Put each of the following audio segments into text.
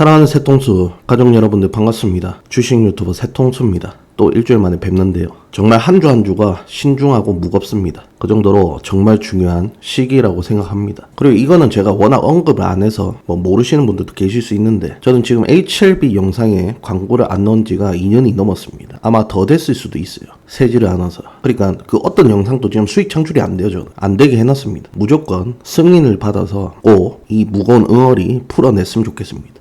사랑하는 새통수 가족 여러분들 반갑습니다. 주식 유튜버 새통수입니다. 또 일주일 만에 뵙는데요. 정말 한주한 주가 신중하고 무겁습니다. 그 정도로 정말 중요한 시기라고 생각합니다. 그리고 이거는 제가 워낙 언급을 안 해서 뭐 모르시는 분들도 계실 수 있는데 저는 지금 HLB 영상에 광고를 안 넣은 지가 2년이 넘었습니다. 아마 더 됐을 수도 있어요. 세지를 않아서. 그러니까 그 어떤 영상도 지금 수익 창출이 안 돼요. 저는. 안 되게 해놨습니다. 무조건 승인을 받아서 꼭 이 무거운 응어리 풀어냈으면 좋겠습니다.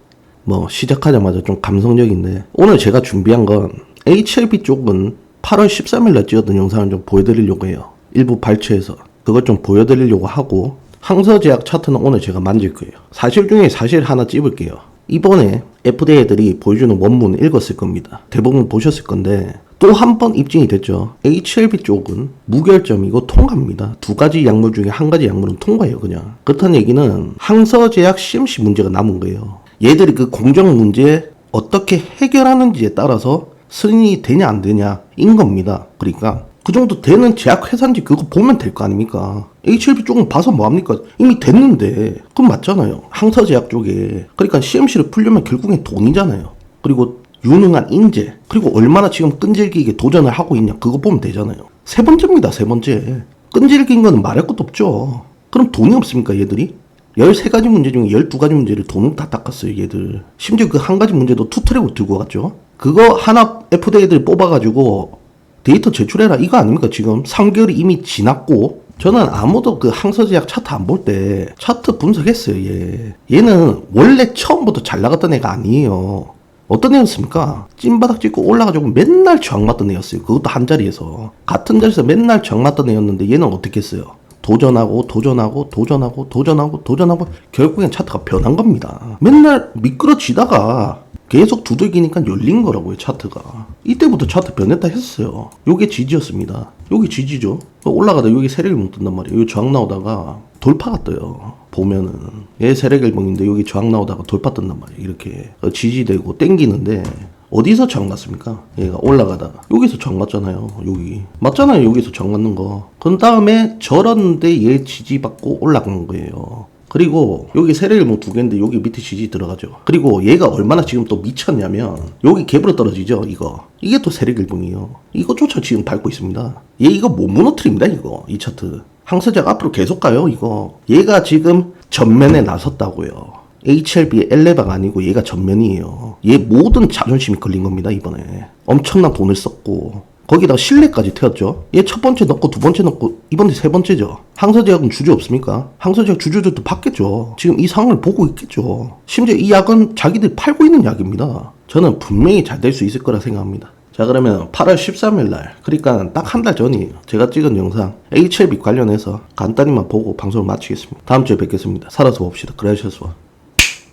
뭐 시작하자마자 좀 감성적인데 오늘 제가 준비한 건 HLB 쪽은 8월 13일 날 찍었던 영상을 좀 보여드리려고 해요. 일부 발췌해서 그걸 좀 보여드리려고 하고 항서제약 차트는 오늘 제가 만질 거예요. 사실 중에 사실 하나 찝을게요. 이번에 FDA들이 보여주는 원문 읽었을 겁니다. 대부분 보셨을 건데 또 한 번 입증이 됐죠. HLB 쪽은 무결점이고 통과입니다. 두 가지 약물 중에 한 가지 약물은 통과예요, 그냥. 그렇다는 얘기는 항서제약 CMC 문제가 남은 거예요. 얘들이 그 공정 문제 어떻게 해결하는지에 따라서 승인이 되냐 안 되냐인 겁니다. 그러니까 그 정도 되는 제약 회사인지 그거 보면 될 거 아닙니까? HLB 쪽은 봐서 뭐합니까? 이미 됐는데 그건 맞잖아요. 항서제약 쪽에 그러니까 CMC를 풀려면 결국엔 돈이잖아요. 그리고 유능한 인재 그리고 얼마나 지금 끈질기게 도전을 하고 있냐 그거 보면 되잖아요. 세 번째입니다. 세 번째 끈질긴 거는 말할 것도 없죠. 그럼 돈이 없습니까 얘들이? 13가지 문제 중에 12가지 문제를 돈을 다 닦았어요, 얘들. 심지어 그 한 가지 문제도 투트랙으로 들고 갔죠. 그거 하나 FDA들이 뽑아가지고 데이터 제출해라. 이거 아닙니까, 지금? 3개월이 이미 지났고. 저는 아무도 그 항서제약 차트 안 볼 때 차트 분석했어요, 얘. 얘는 원래 처음부터 잘 나갔던 애가 아니에요. 어떤 애였습니까? 찐바닥 찍고 올라가지고 맨날 저항 맞던 애였어요. 그것도 한 자리에서. 같은 자리에서 맨날 저항 맞던 애였는데 얘는 어떻게 했어요? 도전하고 도전하고 도전하고 도전하고 도전하고 결국엔 차트가 변한 겁니다. 맨날 미끄러지다가 계속 두들기니까 열린 거라고요 차트가. 이때부터 차트 변했다 했어요. 요게 지지였습니다. 요게 지지죠. 올라가다 여기 세력일봉 뜬단 말이에요. 여기 저항 나오다가 돌파가 떠요. 보면은 얘 세력일봉인데 여기 저항 나오다가 돌파 뜬단 말이에요. 이렇게 지지되고 땡기는데 어디서 저항 맞습니까? 얘가 올라가다가 여기서 저항 맞잖아요. 여기 맞잖아요. 여기서 저항 맞는 거. 그 다음에 저런데 얘 지지받고 올라간 거예요. 그리고 여기 세례일봉 두 개인데 여기 밑에 지지 들어가죠. 그리고 얘가 얼마나 지금 또 미쳤냐면 여기 갭으로 떨어지죠. 이거 이게 또 세력일봉이에요. 이거조차 지금 밟고 있습니다. 얘 이거 못 무너뜨립니다. 이거 이 차트. 항서작 앞으로 계속 가요. 이거 얘가 지금 전면에 나섰다고요. HLB의 엘레바가 아니고 얘가 전면이에요. 얘 모든 자존심이 걸린 겁니다, 이번에. 엄청난 돈을 썼고. 거기다가 신뢰까지 태웠죠. 얘 첫 번째 넣고 두 번째 넣고 이번에 세 번째죠. 항서제약은 주주 없습니까? 항서제약 주주들도 받겠죠. 지금 이 상황을 보고 있겠죠. 심지어 이 약은 자기들이 팔고 있는 약입니다. 저는 분명히 잘 될 수 있을 거라 생각합니다. 자 그러면 8월 13일 날 그러니까 딱 한 달 전이에요 제가 찍은 영상 HLB 관련해서 간단히만 보고 방송을 마치겠습니다 다음 주에 뵙겠습니다 살아서 봅시다 그라시아스와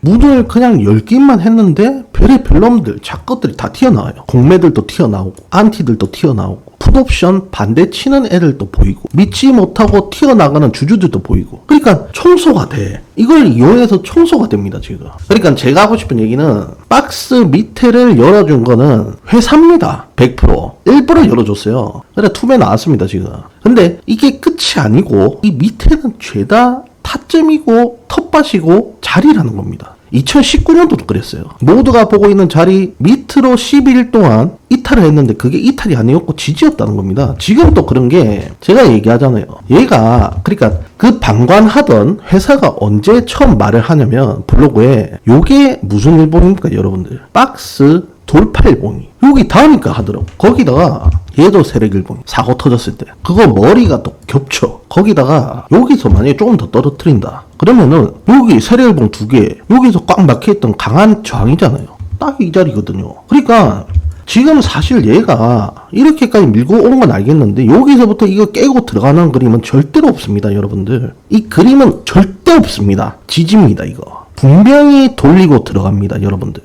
문을 그냥 열기만 했는데 별의 별놈들 작것들이 다 튀어나와요. 공매들도 튀어나오고 안티들도 튀어나오고 풋옵션 반대 치는 애들도 보이고 믿지 못하고 튀어나가는 주주들도 보이고. 그러니까 청소가 돼. 이걸 이용해서 청소가 됩니다 지금. 그러니까 제가 하고 싶은 얘기는 박스 밑에를 열어준 거는 회사입니다. 100% 일부러 열어줬어요. 그래 투매 나왔습니다 지금. 근데 이게 끝이 아니고 이 밑에는 죄다 타점이고 텃밭이고 자리라는 겁니다. 2019년도도 그랬어요. 모두가 보고 있는 자리 밑으로 12일 동안 이탈을 했는데 그게 이탈이 아니었고 지지였다는 겁니다. 지금 또 그런 게 제가 얘기하잖아요. 얘가 그러니까 그 방관하던 회사가 언제 처음 말을 하냐면 블로그에 요게 무슨 일본입니까 여러분들? 박스 돌팔봉이 여기 다음이니까 하더라고 거기다가 얘도 세력일봉 사고 터졌을 때. 그거 머리가 또 겹쳐. 거기다가 여기서 만약에 조금 더 떨어뜨린다. 그러면은 여기 세력일봉 두개 여기서 꽉 막혀있던 강한 저항이잖아요. 딱 이 자리거든요. 그러니까 지금 사실 얘가 이렇게까지 밀고 오는 건 알겠는데 여기서부터 이거 깨고 들어가는 그림은 절대로 없습니다 여러분들. 이 그림은 절대 없습니다. 지집니다 이거. 분명히 돌리고 들어갑니다 여러분들